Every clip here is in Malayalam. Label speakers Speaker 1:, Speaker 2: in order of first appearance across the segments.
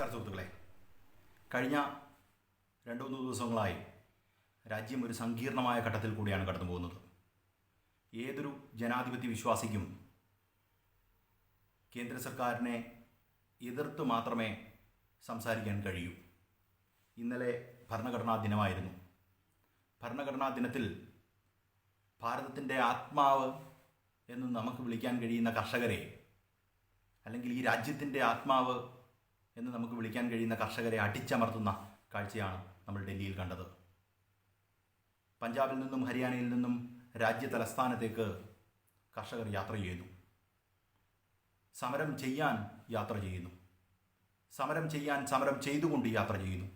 Speaker 1: നമസ്കാരം സുഹൃത്തുക്കളെ. കഴിഞ്ഞ രണ്ട് മൂന്ന് ദിവസങ്ങളായി രാജ്യം ഒരു സങ്കീർണമായ ഘട്ടത്തിൽ കൂടിയാണ് കടന്നു പോകുന്നത്. ഏതൊരു ജനാധിപത്യ വിശ്വാസിക്കും കേന്ദ്ര സർക്കാരിനെ എതിർത്ത് മാത്രമേ സംസാരിക്കാൻ കഴിയൂ. ഇന്നലെ ഭരണഘടനാ ദിനമായിരുന്നു. ഭരണഘടനാ ദിനത്തിൽ ഭാരതത്തിന്റെ ആത്മാവ് എന്ന് നമുക്ക് വിളിക്കാൻ കഴിയുന്ന കർഷകരെ അല്ലെങ്കിൽ ഈ രാജ്യത്തിന്റെ ആത്മാവ് എന്ന് നമുക്ക് വിളിക്കാൻ കഴിയുന്ന കർഷകരെ അടിച്ചമർത്തുന്ന കാഴ്ചയാണ് നമ്മൾ ഡൽഹിയിൽ കണ്ടത്. പഞ്ചാബിൽ നിന്നും ഹരിയാനയിൽ നിന്നും രാജ്യ തലസ്ഥാനത്തേക്ക് കർഷകർ യാത്ര ചെയ്യുന്നു. സമരം ചെയ്യാൻ യാത്ര ചെയ്യുന്നു. സമരം ചെയ്യാൻ സമരം ചെയ്തുകൊണ്ട് യാത്ര ചെയ്യുന്നു.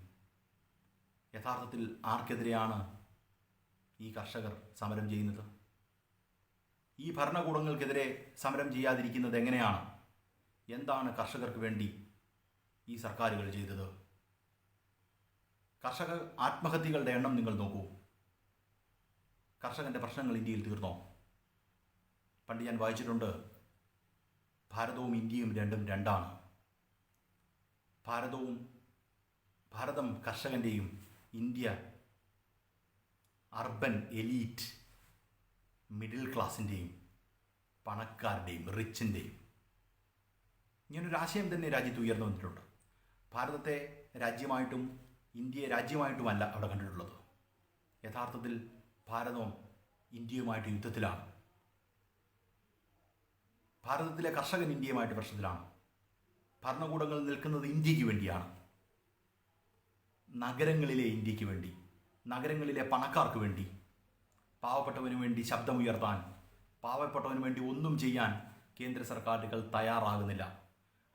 Speaker 1: യഥാർത്ഥത്തിൽ ആർക്കെതിരെയാണ് ഈ കർഷകർ സമരം ചെയ്യുന്നത്? ഈ ഭരണകൂടങ്ങൾക്കെതിരെ സമരം ചെയ്യാതിരിക്കുന്നത് എങ്ങനെയാണ്? എന്താണ് കർഷകർക്ക് വേണ്ടി ഈ സർക്കാരുകൾ ചെയ്തത്? കർഷക ആത്മഹത്യകളുടെ എണ്ണം നിങ്ങൾ നോക്കൂ. കർഷകന്റെ പ്രശ്നങ്ങൾ ഇന്ത്യയിൽ തീർന്നോ? പണ്ട് ഞാൻ വായിച്ചിട്ടുണ്ട് ഭാരതവും ഇന്ത്യയും രണ്ടും രണ്ടാണ്. ഭാരതവും ഭാരതം കർഷകന്റെയും ഇന്ത്യ അർബൻ എലീറ്റ് മിഡിൽ ക്ലാസിന്റെയും പണക്കാരുടെയും റിച്ചിന്റെയും ഇങ്ങനൊരു ആശയം തന്നെ രാജ്യത്ത് ഉയർന്നു വന്നിട്ടുണ്ട്. ഭാരതത്തെ രാജ്യമായിട്ടും ഇന്ത്യയെ രാജ്യമായിട്ടുമല്ല അവിടെ കണ്ടിട്ടുള്ളത്. യഥാർത്ഥത്തിൽ ഭാരതവും ഇന്ത്യയുമായിട്ട് യുദ്ധത്തിലാണ്. ഭാരതത്തിലെ കർഷകൻ ഇന്ത്യയുമായിട്ട് പ്രശ്നത്തിലാണ്. ഭരണകൂടങ്ങൾ നിൽക്കുന്നത് ഇന്ത്യയ്ക്ക് വേണ്ടിയാണ്. നഗരങ്ങളിലെ ഇന്ത്യയ്ക്ക് വേണ്ടി നഗരങ്ങളിലെ പണക്കാർക്ക് വേണ്ടി പാവപ്പെട്ടവന് വേണ്ടി ശബ്ദമുയർത്താൻ പാവപ്പെട്ടവന് വേണ്ടി ഒന്നും ചെയ്യാൻ കേന്ദ്ര സർക്കാരുകൾ തയ്യാറാകുന്നില്ല.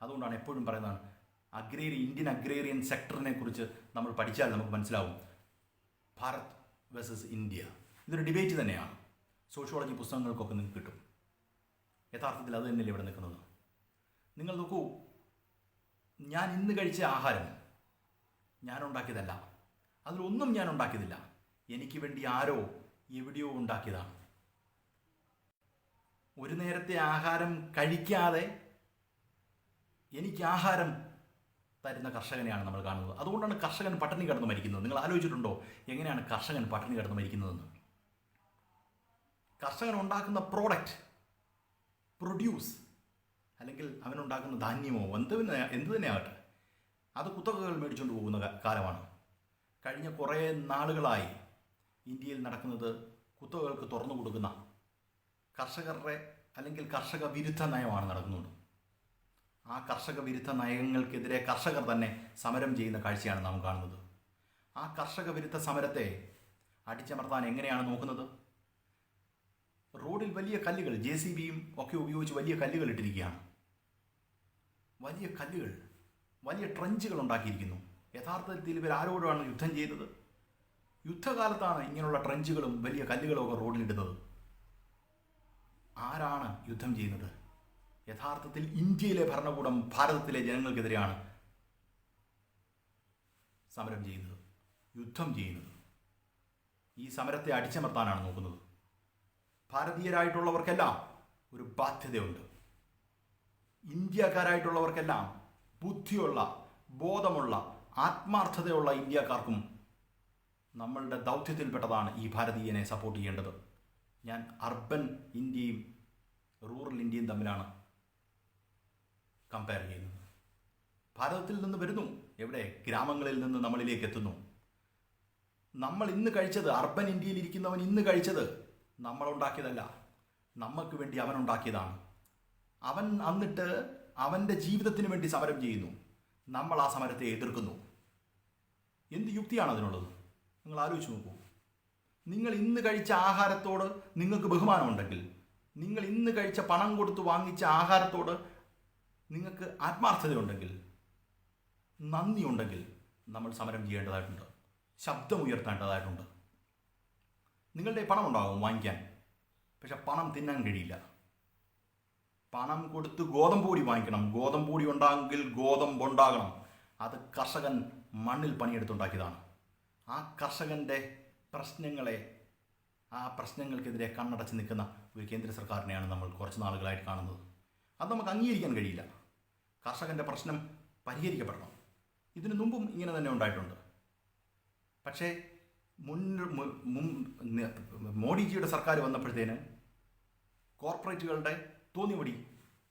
Speaker 1: അതുകൊണ്ടാണ് എപ്പോഴും പറയുന്നത് അഗ്രേറി ഇന്ത്യൻ അഗ്രേറിയൻ സെക്ടറിനെ കുറിച്ച് നമ്മൾ പഠിച്ചാൽ നമുക്ക് മനസ്സിലാവും. Bharat versus India. ഇതൊരു ഡിബേറ്റ് തന്നെയാണ്. സോഷ്യോളജി പുസ്തകങ്ങൾക്കൊക്കെ നിങ്ങൾക്ക് കിട്ടും. യഥാർത്ഥത്തിൽ അത് തന്നെയല്ലേ ഇവിടെ നിൽക്കുന്നത്? നിങ്ങൾ നോക്കൂ ഞാൻ ഇന്ന് കഴിച്ച ആഹാരം ഞാൻ ഉണ്ടാക്കിയതല്ല. അതിലൊന്നും ഞാൻ ഉണ്ടാക്കിയതില്ല. എനിക്ക് വേണ്ടി ആരോ എവിടെയോ ഉണ്ടാക്കിയതാണ്. ഒരു നേരത്തെ ആഹാരം കഴിക്കാതെ എനിക്ക് ആഹാരം തരുന്ന കർഷകനെയാണ് നമ്മൾ കാണുന്നത്. അതുകൊണ്ടാണ് കർഷകൻ പട്ടിണി കിടന്ന് മരിക്കുന്നത്. നിങ്ങൾ ആലോചിച്ചിട്ടുണ്ടോ? എങ്ങനെയാണ് കർഷകൻ പട്ടിണി കിടന്ന് മരിക്കുന്നതെന്ന്? കർഷകൻ ഉണ്ടാക്കുന്ന പ്രോഡക്റ്റ് പ്രൊഡ്യൂസ് അല്ലെങ്കിൽ അവനുണ്ടാക്കുന്ന ധാന്യമോ എന്ത് എന്ത് തന്നെ ആകട്ടെ അത് കുത്തകകൾ മേടിച്ചുകൊണ്ട് പോകുന്ന കാലമാണ്. കഴിഞ്ഞ കുറേ നാളുകളായി ഇന്ത്യയിൽ നടക്കുന്നത് കുത്തകകൾക്ക് തുറന്നു കൊടുക്കുന്ന കർഷകരുടെ അല്ലെങ്കിൽ കർഷക വിരുദ്ധ നയമാണ് നടക്കുന്നുണ്ട് ആ കർഷക വിരുദ്ധ നയങ്ങൾക്കെതിരെ കർഷകർ തന്നെ സമരം ചെയ്യുന്ന കാഴ്ചയാണ് നാം കാണുന്നത്. ആ കർഷക വിരുദ്ധ സമരത്തെ അടിച്ചമർത്താൻ എങ്ങനെയാണ് നോക്കുന്നത്? റോഡിൽ വലിയ കല്ലുകൾ ജെ സി ബിയും ഒക്കെ ഉപയോഗിച്ച് വലിയ കല്ലുകൾ ഇട്ടിരിക്കുകയാണ്. വലിയ കല്ലുകൾ വലിയ ട്രഞ്ചുകൾ ഉണ്ടാക്കിയിരിക്കുന്നു. യഥാർത്ഥത്തിൽ ഇവർ ആരോടാണ് യുദ്ധം ചെയ്തത്? യുദ്ധകാലത്താണ് ഇങ്ങനെയുള്ള ട്രഞ്ചുകളും വലിയ കല്ലുകളും ഒക്കെ റോഡിലിടുന്നത് ആരാണ് യുദ്ധം ചെയ്യുന്നത്? യഥാർത്ഥത്തിൽ ഇന്ത്യയിലെ ഭരണകൂടം ഭാരതത്തിലെ ജനങ്ങൾക്കെതിരെയാണ് സമരം ചെയ്യുന്നത് യുദ്ധം ചെയ്യുന്നത്. ഈ സമരത്തെ അടിച്ചമർത്താനാണ് നോക്കുന്നത്. ഭാരതീയരായിട്ടുള്ളവർക്കെല്ലാം ഒരു ബാധ്യതയുണ്ട്. ഇന്ത്യക്കാരായിട്ടുള്ളവർക്കെല്ലാം ബുദ്ധിയുള്ള ബോധമുള്ള ആത്മാർത്ഥതയുള്ള ഇന്ത്യക്കാർക്കും നമ്മളുടെ ദൗത്യത്തിൽപ്പെട്ടതാണ് ഈ ഭാരതീയനെ സപ്പോർട്ട് ചെയ്യേണ്ടത്. ഞാൻ അർബൻ ഇന്ത്യയും റൂറൽ ഇന്ത്യയും തമ്മിലാണ് കമ്പയർ ചെയ്യുന്നത് ഭാരതത്തിൽ നിന്ന് വരുന്നു. എവിടെ? ഗ്രാമങ്ങളിൽ നിന്ന് നമ്മളിലേക്ക് എത്തുന്നു. നമ്മൾ ഇന്ന് കഴിച്ചത് അർബൻ ഇന്ത്യയിൽ ഇരിക്കുന്നവൻ ഇന്ന് കഴിച്ചത് നമ്മളുണ്ടാക്കിയതല്ല. നമുക്ക് വേണ്ടി അവൻ ഉണ്ടാക്കിയതാണ് അവൻ അന്നിട്ട് അവന്റെ ജീവിതത്തിന് വേണ്ടി സമരം ചെയ്യുന്നു. നമ്മൾ ആ സമരത്തെ എതിർക്കുന്നു. എന്ത് യുക്തിയാണ് അതിനുള്ളത്? നിങ്ങൾ ആലോചിച്ച് നോക്കൂ. നിങ്ങൾ ഇന്ന് കഴിച്ച ആഹാരത്തോട് നിങ്ങൾക്ക് ബഹുമാനമുണ്ടെങ്കിൽ നിങ്ങൾ ഇന്ന് കഴിച്ച പണം കൊടുത്ത് വാങ്ങിച്ച ആഹാരത്തോട് നിങ്ങൾക്ക് ആത്മാർത്ഥതയുണ്ടെങ്കിൽ നന്ദിയുണ്ടെങ്കിൽ നമ്മൾ സമരം ചെയ്യേണ്ടതായിട്ടുണ്ട്. ശബ്ദം ഉയർത്തേണ്ടതായിട്ടുണ്ട് നിങ്ങളുടെ പണം ഉണ്ടാകും വാങ്ങിക്കാൻ. പക്ഷെ പണം തിന്നാൻ കഴിയില്ല. പണം കൊടുത്ത് ഗോതമ്പ് പൊടി വാങ്ങിക്കണം. ഗോതമ്പ് പൊടി ഉണ്ടാകുമെങ്കിൽ ഗോതമ്പ് ഉണ്ടാകണം. അത് കർഷകൻ മണ്ണിൽ പണിയെടുത്തുണ്ടാക്കിയതാണ്. ആ കർഷകന്റെ പ്രശ്നങ്ങളെ ആ പ്രശ്നങ്ങൾക്കെതിരെ കണ്ണടച്ച് നിൽക്കുന്ന ഒരു കേന്ദ്ര സർക്കാരിനെയാണ് നമ്മൾ കുറച്ച് നാളുകളായിട്ട് കാണുന്നത്. അത് നമുക്ക് അംഗീകരിക്കാൻ കഴിയില്ല. കർഷകന്റെ പ്രശ്നം പരിഹരിക്കപ്പെടണം. ഇതിനു മുമ്പും ഇങ്ങനെ തന്നെ ഉണ്ടായിട്ടുണ്ട്. പക്ഷേ മുൻ മോഡിജിയുടെ സർക്കാർ വന്നപ്പോഴത്തേന് കോർപ്പറേറ്റുകളുടെ തോന്നിവടി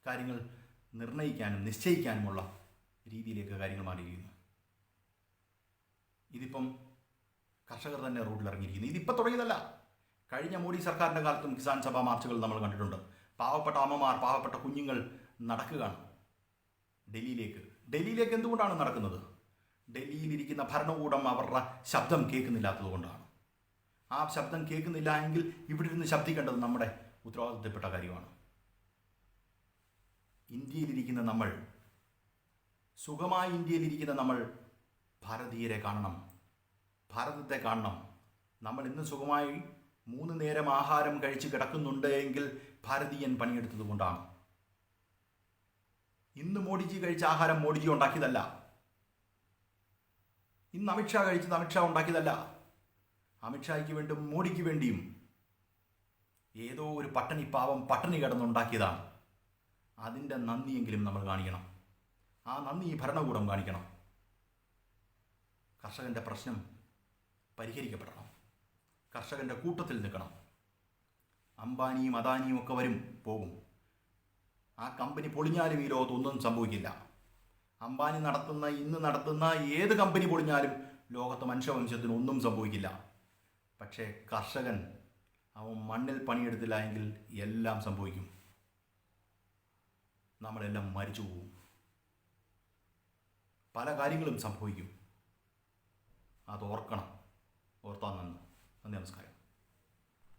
Speaker 1: കാര്യങ്ങൾ നിർണയിക്കാനും നിശ്ചയിക്കാനുമുള്ള രീതിയിലേക്ക് കാര്യങ്ങൾ മാറിയിരിക്കുന്നു. ഇതിപ്പം കർഷകർ തന്നെ റോഡിലിറങ്ങിയിരിക്കുന്നു. ഇതിപ്പോൾ തുടങ്ങിയതല്ല. കഴിഞ്ഞ മോഡി സർക്കാരിന്റെ കാലത്തും കിസാൻ സഭ മാർച്ചുകൾ നമ്മൾ കണ്ടിട്ടുണ്ട്. പാവപ്പെട്ട അമ്മമാർ പാവപ്പെട്ട കുഞ്ഞുങ്ങൾ നടക്കുകയാണ്. ഡൽഹിയിലേക്ക്. ഡൽഹിയിലേക്ക് എന്തുകൊണ്ടാണ് നടക്കുന്നത്? ഡൽഹിയിലിരിക്കുന്ന ഭരണകൂടം അവരുടെ ശബ്ദം കേൾക്കുന്നില്ലാത്തത് കൊണ്ടാണ് ആ ശബ്ദം കേൾക്കുന്നില്ല എങ്കിൽ ഇവിടെ ഇരുന്ന് ശബ്ദിക്കേണ്ടത് നമ്മുടെ ഉത്തരവാദിത്തപ്പെട്ട കാര്യമാണ്. ഇന്ത്യയിലിരിക്കുന്ന നമ്മൾ സുഖമായി ഇന്ത്യയിലിരിക്കുന്ന നമ്മൾ ഭാരതീയരെ കാണണം. ഭാരതത്തെ കാണണം. നമ്മൾ ഇന്ന് സുഖമായി മൂന്ന് നേരം ആഹാരം കഴിച്ച് കിടക്കുന്നുണ്ട് എങ്കിൽ ഭാരതീയൻ പണിയെടുത്തത് കൊണ്ടാണ്. ഇന്ന് മോഡിജി കഴിച്ച ആഹാരം മോഡിജി ഉണ്ടാക്കിയതല്ല. ഇന്ന് അമിത്ഷാ കഴിച്ചത് അമിത്ഷാ ഉണ്ടാക്കിയതല്ല. അമിത്ഷായ്ക്ക് വേണ്ടും മോഡിക്ക് വേണ്ടിയും ഏതോ ഒരു പട്ടണി പാവം പട്ടണി കിടന്നുണ്ടാക്കിയതാണ്. അതിന്റെ നന്ദിയെങ്കിലും നമ്മൾ കാണിക്കണം. ആ നന്ദി ഈ ഭരണകൂടം കാണിക്കണം. കർഷകന്റെ പ്രശ്നം പരിഹരിക്കപ്പെടണം. കർഷകന്റെ കൂട്ടത്തിൽ നിൽക്കണം. അംബാനിയും അദാനിയും ഒക്കെ വരും പോകും. ആ കമ്പനി പൊളിഞ്ഞാലും ഈ ലോകത്ത് ഒന്നും സംഭവിക്കില്ല. അംബാനി നടത്തുന്ന ഇന്ന് നടത്തുന്ന ഏത് കമ്പനി പൊളിഞ്ഞാലും ലോകത്ത് മനുഷ്യവംശത്തിന് ഒന്നും സംഭവിക്കില്ല. പക്ഷേ കർഷകൻ അവൻ മണ്ണിൽ പണിയെടുത്തില്ല എങ്കിൽ എല്ലാം സംഭവിക്കും. നമ്മളെല്ലാം മരിച്ചു പോകും പല കാര്യങ്ങളും സംഭവിക്കും. അത് ഓർക്കണം. ഓർത്താൻ നന്ദി. നന്ദി നമസ്കാരം.